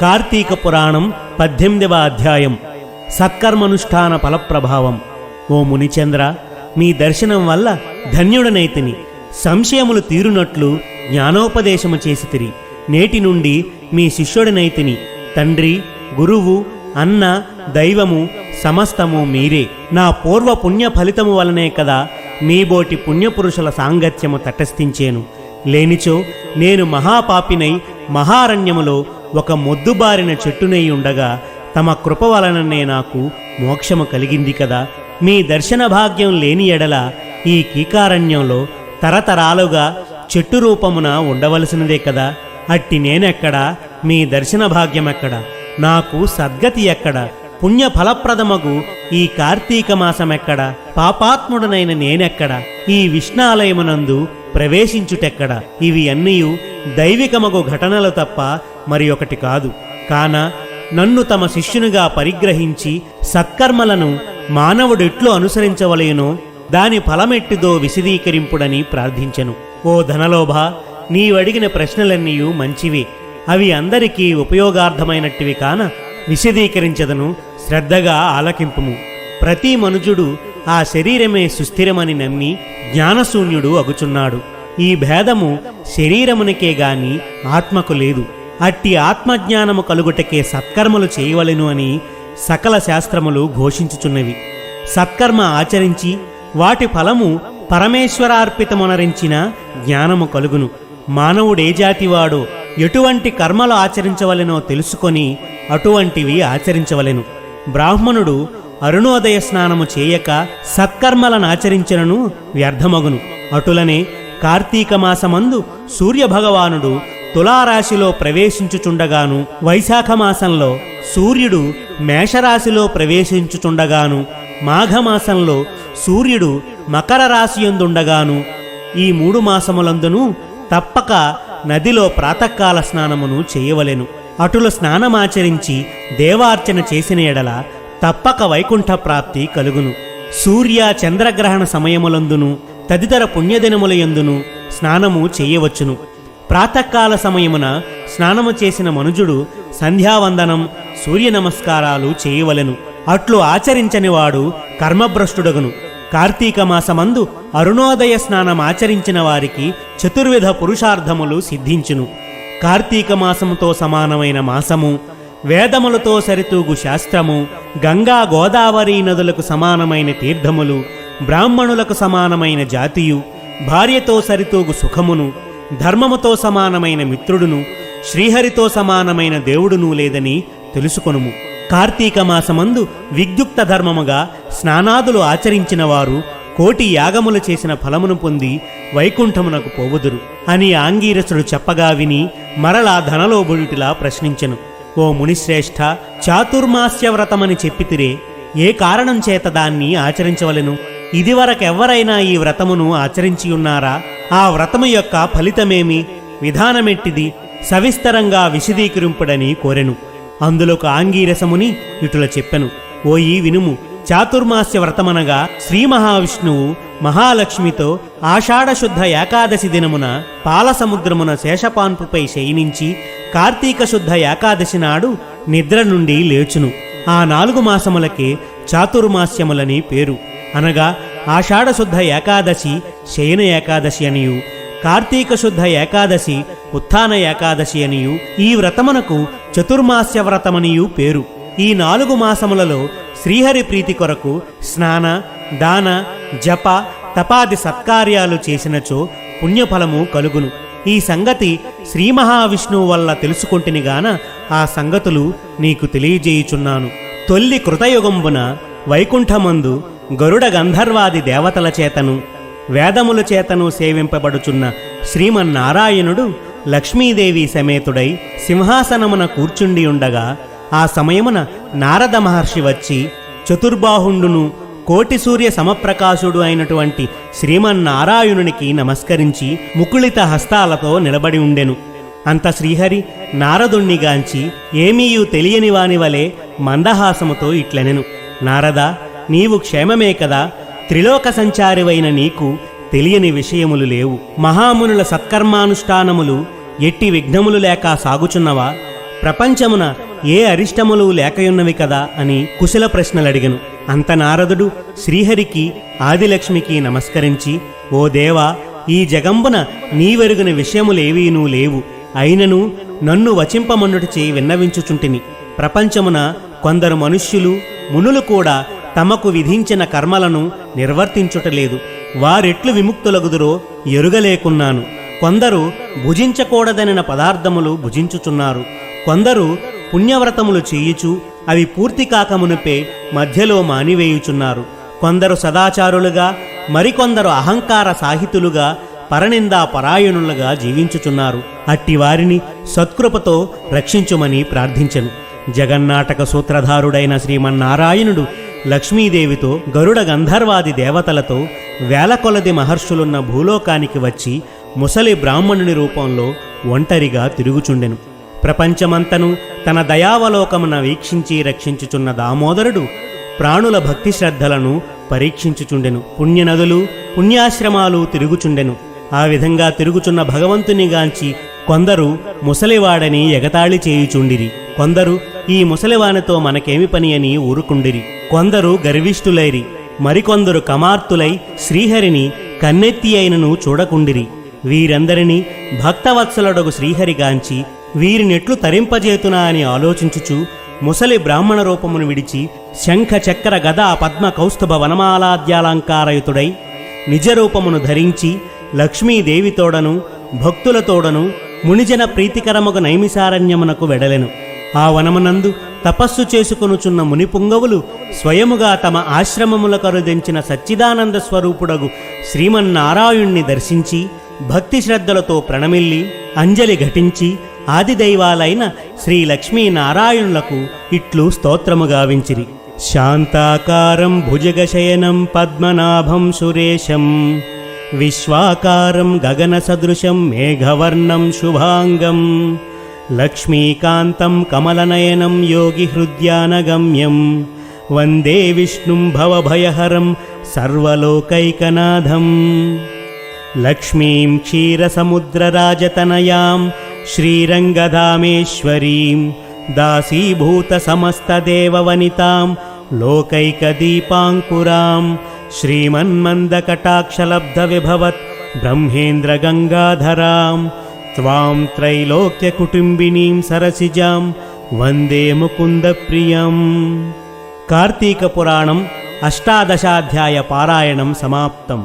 కార్తీక పురాణం పద్దెనిమిదవ అధ్యాయం. సత్కర్మనుష్ఠాన ఫలప్రభావం. ఓ మునిచంద్ర మీ దర్శనం వల్ల ధన్యుడనైతిని సంశయములు తీరునట్లు జ్ఞానోపదేశము చేసితిరి నేటి నుండి మీ శిష్యుడనైతిని తండ్రి గురువు అన్న దైవము సమస్తము మీరే. నా పూర్వ పుణ్య ఫలితము వలనే కదా మీబోటి పుణ్యపురుషుల సాంగత్యము తటస్థించేను. లేనిచో నేను మహాపాపినై మహారణ్యములో ఒక మొద్దుబారిన చెట్టునై ఉండగా తమ కృప వలననే నాకు మోక్షము కలిగింది కదా. మీ దర్శన భాగ్యం లేని ఎడల ఈ కీకారణ్యంలో తరతరాలుగా చెట్టు రూపమున ఉండవలసినదే కదా. అట్టి నేనెక్కడా? మీ దర్శన భాగ్యమెక్కడ? నాకు సద్గతి ఎక్కడ? పుణ్య ఫలప్రదమగు ఈ కార్తీక మాసమెక్కడ? పాపాత్ముడనైన నేనెక్కడ? ఈ విష్ణాలయమునందు ప్రవేశించుటెక్కడ? ఇవి అన్నీయు దైవికమగు ఘటనలు తప్ప మరి ఒకటి కాదు. కాన నన్ను తమ శిష్యునిగా పరిగ్రహించి సత్కర్మలను మానవుడెట్లు అనుసరించవలయునో దాని ఫలమెట్టిదో విశదీకరింపుడని ప్రార్థించెను. ఓ ధనలోభ నీవడిగిన ప్రశ్నలన్నీయు మంచివే. అవి అందరికీ ఉపయోగార్థమైనట్టివి కాన విశదీకరించదను శ్రద్ధగా ఆలకింపుము. ప్రతి మనుజుడు ఆ శరీరమే సుస్థిరమని నమ్మి జ్ఞానశూన్యుడు అగుచున్నాడు. ఈ భేదము శరీరమునికే గాని ఆత్మకు లేదు. అట్టి ఆత్మజ్ఞానము కలుగుటకే సత్కర్మలు చేయవలెను అని సకల శాస్త్రములు ఘోషించుచున్నవి. సత్కర్మ ఆచరించి వాటి ఫలము పరమేశ్వరార్పితమునరించిన జ్ఞానము కలుగును. మానవుడే జాతివాడో ఎటువంటి కర్మలు ఆచరించవలెనో తెలుసుకొని అటువంటివి ఆచరించవలెను. బ్రాహ్మణుడు అరుణోదయ స్నానము చేయక సత్కర్మలను ఆచరించినను వ్యర్థమగును. అటులనే కార్తీక మాసమందు సూర్యభగవానుడు తులారాశిలో ప్రవేశించుచుండగాను వైశాఖ మాసంలో సూర్యుడు మేషరాశిలో ప్రవేశించుచుండగాను మాఘమాసంలో సూర్యుడు మకర రాశియందుండగాను ఈ మూడు మాసములందును తప్పక నదిలో ప్రాతకాల స్నానమును చేయవలెను. అటుల స్నానమాచరించి దేవార్చన చేసిన ఎడల తప్పక వైకుంఠ ప్రాప్తి కలుగును. సూర్య చంద్రగ్రహణ సమయములందును తదితర పుణ్యదినములయందును స్నానము చేయవచ్చును. ప్రాతకాల సమయమున స్నానము చేసిన మనుజుడు సంధ్యావందనం సూర్య నమస్కారాలు చేయవలెను. అట్లు ఆచరించనివాడు కర్మభ్రష్టుడగును. కార్తీక మాసమందు అరుణోదయ స్నానం ఆచరించిన వారికి చతుర్విధ పురుషార్థములు సిద్ధించును. కార్తీక మాసముతో సమానమైన మాసము వేదములతో సరితూగు శాస్త్రము గంగా గోదావరి నదులకు సమానమైన తీర్థములు బ్రాహ్మణులకు సమానమైన జాతియు భార్యతో సరితూగు సుఖమును ధర్మముతో సమానమైన మిత్రుడును శ్రీహరితో సమానమైన దేవుడును లేదని తెలుసుకొనుము. కార్తీక మాసమందు విద్యుక్త ధర్మముగా స్నానాదులు ఆచరించిన వారు కోటి యాగములు చేసిన ఫలమును పొంది వైకుంఠమునకు పోవుదురు. అని ఆంగీరసుడు చెప్పగా విని మరలా ధనలోబుడిటిలా ప్రశ్నించెను. ఓ మునిశ్రేష్ఠ చాతుర్మాస్య వ్రతమని చెప్పితిరే ఏ కారణం చేత దాన్ని ఆచరించవలెను? ఇదివరకెవ్వరైనా ఈ వ్రతమును ఆచరించియున్నారా? ఆ వ్రతము యొక్క ఫలితమేమి? విధానమెట్టిది సవిస్తరంగా విశదీకరింపుడని కోరెను. అందులోకి ఆంగీరసముని ఇటుల చెప్పెను. ఓయి వినుము చాతుర్మాస్య వ్రతమనగా శ్రీ మహావిష్ణువు మహాలక్ష్మితో ఆషాఢశుద్ధ ఏకాదశి దినమున పాలసముద్రమున శేషపాన్పుపై శయనించి కార్తీక శుద్ధ ఏకాదశి నాడు నిద్ర నుండి లేచును. ఆ నాలుగు మాసములకే చాతుర్మాస్యములని పేరు. అనగా ఆషాఢశుద్ధ ఏకాదశి శయన ఏకాదశి అనియు. కార్తీక శుద్ధ ఏకాదశి ఉత్థాన ఏకాదశి అనియు. ఈ వ్రతమునకు చతుర్మాస్య వ్రతమనియు పేరు. ఈ నాలుగు మాసములలో శ్రీహరి ప్రీతి కొరకు స్నాన దాన జప తపాది సత్కార్యాలు చేసినచో పుణ్యఫలము కలుగును. ఈ సంగతి శ్రీ మహావిష్ణువు వల్ల తెలుసుకుంటుని గాన ఆ సంగతులు నీకు తెలియజేయుచున్నాను. తొల్లి కృతయుగంబున వైకుంఠమందు గరుడ గంధర్వాది దేవతల చేతను వేదముల చేతను సేవింపబడుచున్న శ్రీమన్నారాయణుడు లక్ష్మీదేవి సమేతుడై సింహాసనమున కూర్చుండి ఉండగా ఆ సమయమున నారద మహర్షి వచ్చి చతుర్బాహుండును కోటి సూర్య సమప్రకాశుడు అయినటువంటి శ్రీమన్నారాయణునికి నమస్కరించి ముకుళిత హస్తాలతో నిలబడి ఉండెను. అంత శ్రీహరి నారదుణ్ణిగాంచి ఏమీయు తెలియని వాని వలె మందహాసముతో ఇట్లనెను. నారద నీవు క్షేమమే కదా. త్రిలోక సంచారివైన నీకు తెలియని విషయములు లేవు. మహామునుల సత్కర్మానుష్ఠానములు ఎట్టి విఘ్నములు లేక సాగుచున్నవా? ప్రపంచమున ఏ అరిష్టములు లేకయున్నవి కదా అని కుశల ప్రశ్నలడిగను. అంత నారదుడు శ్రీహరికి ఆదిలక్ష్మికి నమస్కరించి ఓ దేవా ఈ జగంబున నీవెరుగిన విషయములేవీనూ లేవు. అయినను నన్ను వచింపమన్నుటిచే విన్నవించుచుంటిని. ప్రపంచమున కొందరు మనుష్యులు మునులు కూడా తమకు విధించిన కర్మలను నిర్వర్తించుటలేదు. వారెట్లు విముక్తులగుదురో ఎరుగలేకున్నాను. కొందరు భుజించకూడదనిన పదార్థములు భుజించుచున్నారు. కొందరు పుణ్యవ్రతములు చేయుచు అవి పూర్తి కాకమునుపే మధ్యలో మానివేయుచున్నారు. కొందరు సదాచారులుగా మరికొందరు అహంకార సాహితులుగా పరనిందా పరాయణులుగా జీవించుచున్నారు. అట్టి వారిని సత్కృపతో రక్షించుమని ప్రార్థించెను. జగన్నాటక సూత్రధారుడైన శ్రీమన్నారాయణుడు లక్ష్మీదేవితో గరుడ గంధర్వాది దేవతలతో వేల కొలది మహర్షులున్న భూలోకానికి వచ్చి ముసలి బ్రాహ్మణుని రూపంలో ఒంటరిగా తిరుగుచుండెను. ప్రపంచమంతను తన దయావలోకమున వీక్షించి రక్షించుచున్న దామోదరుడు ప్రాణుల భక్తి శ్రద్ధలను పరీక్షించుచుండెను. పుణ్యనదులు పుణ్యాశ్రమాలు తిరుగుచుండెను. ఆ విధంగా తిరుగుచున్న భగవంతునిగాంచి కొందరు ముసలివాడని ఎగతాళి చేయుచుండిరి. కొందరు ఈ ముసలివానితో మనకేమి పని అని ఊరుకుండిరి. కొందరు గర్విష్ఠులైరి మరికొందరు కమార్తులై శ్రీహరిని కన్నెత్తి అయినను చూడకుండిరి. వీరందరినీ భక్తవత్సలుడగు శ్రీహరిగాంచి వీరినెట్లు తరింపజేతునా అని ఆలోచించుచు ముసలి బ్రాహ్మణ రూపమును విడిచి శంఖ చక్ర గదా పద్మ కౌస్తుభ వనమాలాద్యాలంకారయుతుడై నిజరూపమును ధరించి లక్ష్మీదేవితోడను భక్తులతోడను మునిజన ప్రీతికరముగ నైమిసారణ్యమునకు వెడలెను. ఆ వనమునందు తపస్సు చేసుకొనుచున్న మునిపుంగవులు స్వయముగా తమ ఆశ్రమముల కరుదించిన సచ్చిదానంద స్వరూపుడగు శ్రీమన్నారాయణ్ణి దర్శించి భక్తి శ్రద్ధలతో ప్రణమిల్లి అంజలి ఘటించి ఆదిదైవాలైన శ్రీ లక్ష్మీనారాయణులకు ఇట్లు స్తోత్రము గావించిరి. శాంతాకారం భుజగశయనం పద్మనాభం సురేశం విశ్వాకారం గగన సదృశం మేఘవర్ణం శుభాంగం लक्ष्मीकान्तं कमलनयनं योगिहृद्यानगम्यं वन्दे विष्णुं भवभयहरं सर्वलोकैकनाथम्। लक्ष्मीं क्षीरसमुद्रराजतनयां श्रीरङ्गधामेश्वरीं दासीभूतसमस्तदेववनितां लोकैकदीपाङ्कुरां श्रीमन्मन्दकटाक्षलब्धविभवत् ब्रह्मेन्द्रगङ्गाधराम्। బ్రహ్మేంద్రగంగాధరాం త్వాం త్రైలోక్యకుటుంబినీం సరసిజాం వందే ముకుందప్రియం కార్తీక పురాణం అష్టాదశాధ్యాయ పారాయణం సమాప్తం